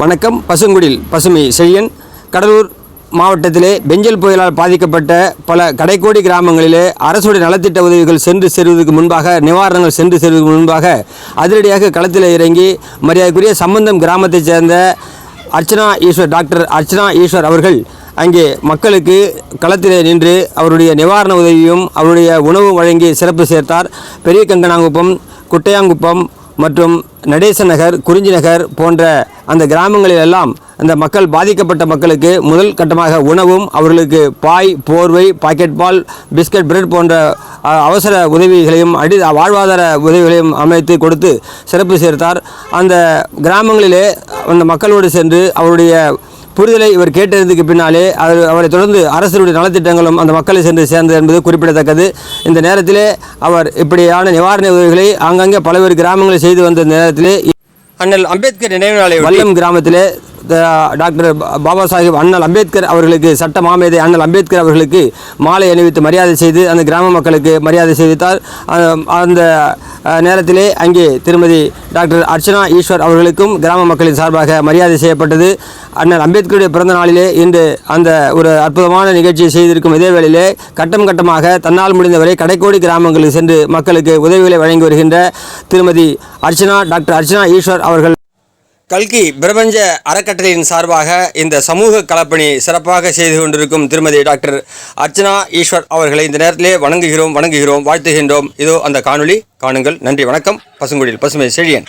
வணக்கம். பசுங்குடில் பசுமை செழியன். கடலூர் மாவட்டத்திலே பெஞ்சல் புயலால் பாதிக்கப்பட்ட பல கடைக்கோடி கிராமங்களிலே அரசுடைய நலத்திட்ட உதவிகள் சென்று சேருவதற்கு முன்பாக நிவாரணங்கள் சென்று சேருவதற்கு முன்பாக அதிரடியாக களத்தில் இறங்கி மரியாதைக்குரிய சம்பந்தம் கிராமத்தைச் சேர்ந்த அர்ச்சனா ஈஸ்வர் டாக்டர் அர்ச்சனா ஈஸ்வர் அவர்கள் அங்கே மக்களுக்கு களத்திலே நின்று அவருடைய நிவாரண உதவியும் அவருடைய உணவு வழங்கி சிறப்பு சேர்த்தார். பெரிய கங்கனாங்குப்பம் குட்டையாங்குப்பம் மற்றும் நடேச நகர் குறிஞ்சி நகர் போன்ற அந்த கிராமங்களிலெல்லாம் அந்த மக்கள் பாதிக்கப்பட்ட மக்களுக்கு முதல் கட்டமாக உணவும் அவர்களுக்கு பாய் போர்வை பாக்கெட் பால் பிஸ்கட் பிரெட் போன்ற அவசர உதவிகளையும் அடி வாழ்வாதார உதவிகளையும் அமைத்து கொடுத்து சிறப்பு சேர்த்தார். அந்த கிராமங்களிலே அந்த மக்களோடு சென்று அவருடைய புரிதலை இவர் கேட்டதுக்கு பின்னாலே அவர் அவரை தொடர்ந்து அரசுடைய நலத்திட்டங்களும் அந்த மக்களை சென்று சேர்ந்தது என்பது குறிப்பிடத்தக்கது. இந்த நேரத்திலே அவர் இப்படியான நிவாரண உதவிகளை ஆங்காங்கே பல்வேறு கிராமங்களில் செய்து வந்த நேரத்திலே அண்ணல் அம்பேத்கர் நினைவு நாளை வல்லம் கிராமத்திலே டாக்டர் பா- பாபா சாஹிப் அண்ணல் அம்பேத்கர் அவர்களுக்கு சட்ட மாமேதை அண்ணல் அம்பேத்கர் அவர்களுக்கு மாலை அணிவித்து மரியாதை செய்து அந்த கிராம மக்களுக்கு மரியாதை செய்வித்தார். அந்த நேரத்திலே அங்கே திருமதி டாக்டர் அர்ச்சனா ஈஸ்வர் அவர்களுக்கும் கிராம மக்களின் சார்பாக மரியாதை செய்யப்பட்டது. அண்ணல் அம்பேத்கருடைய பிறந்த நாளிலே இன்று அந்த ஒரு அற்புதமான நிகழ்ச்சியை செய்திருக்கும் இதே வேளையிலே கட்டம் கட்டமாக தன்னால் முடிந்தவரை கடைக்கோடி கிராமங்களுக்கு சென்று மக்களுக்கு உதவிகளை வழங்கி வருகின்ற திருமதி அர்ச்சனா டாக்டர் அர்ச்சனா ஈஸ்வர் அவர்கள் கல்கி பிரபஞ்ச அறக்கட்டளையின் சார்பாக இந்த சமூக கலப்பணி சிறப்பாக செய்து கொண்டிருக்கும் திருமதி டாக்டர் அர்ச்சனா ஈஸ்வர் அவர்களை இந்த நேரத்திலே வணங்குகிறோம் வணங்குகிறோம் வாழ்த்துகின்றோம். இதோ அந்த காணொளி காணுங்கள். நன்றி வணக்கம். பசுங்குடியில் பசுமை செழியன்.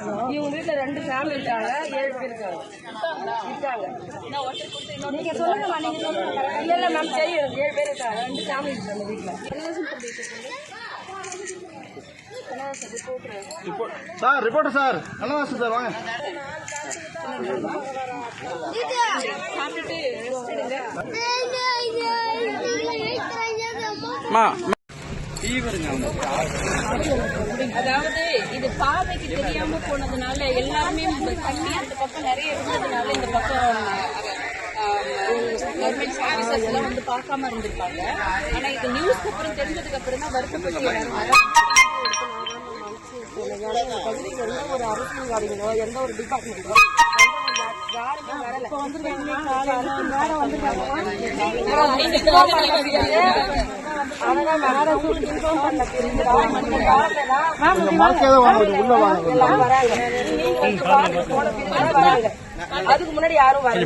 இவங்க வீட்ல ரெண்டு ஃபேமிலி இருக்காங்க ஏழு பேர் இருக்காங்க. இருக்காங்க. நீங்க சொல்லுங்க நீங்க சொல்லுங்க இல்ல இல்ல மேம் தெரியும் ஏழு பேர் இருக்காங்க ரெண்டு ஃபேமிலி இருக்காங்க வீட்ல. Sir reporter sir. நல்லா சார் வாங்க. சாப்பிட்டுட்டு அதாவது இது பார்வைக்கு தெரியாம போனதுனால எல்லாருமே தண்ணி அந்த பக்கம் நிறைய இருந்ததுனால இந்த பக்கம் கவர்மெண்ட் சர்வீசஸ் எல்லாம் வந்து பார்க்காம இருந்திருப்பாங்க. ஆனா இது நியூஸ்க்கு அப்புறம் தெரிஞ்சதுக்கு அப்புறம் தான் வருத்தப்பட்டு ஒரு அரசியல்வாதிகளோ எந்த ஒரு டிபார்ட்மெண்ட்டோ யாருமே வரல அதுக்கு முன்னாடி யாரும் வரல.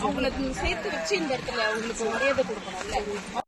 அவங்களுக்கு சேர்த்து வச்சு இந்த இடத்துல அவங்களுக்கு மரியாதை கொடுக்கணும்ல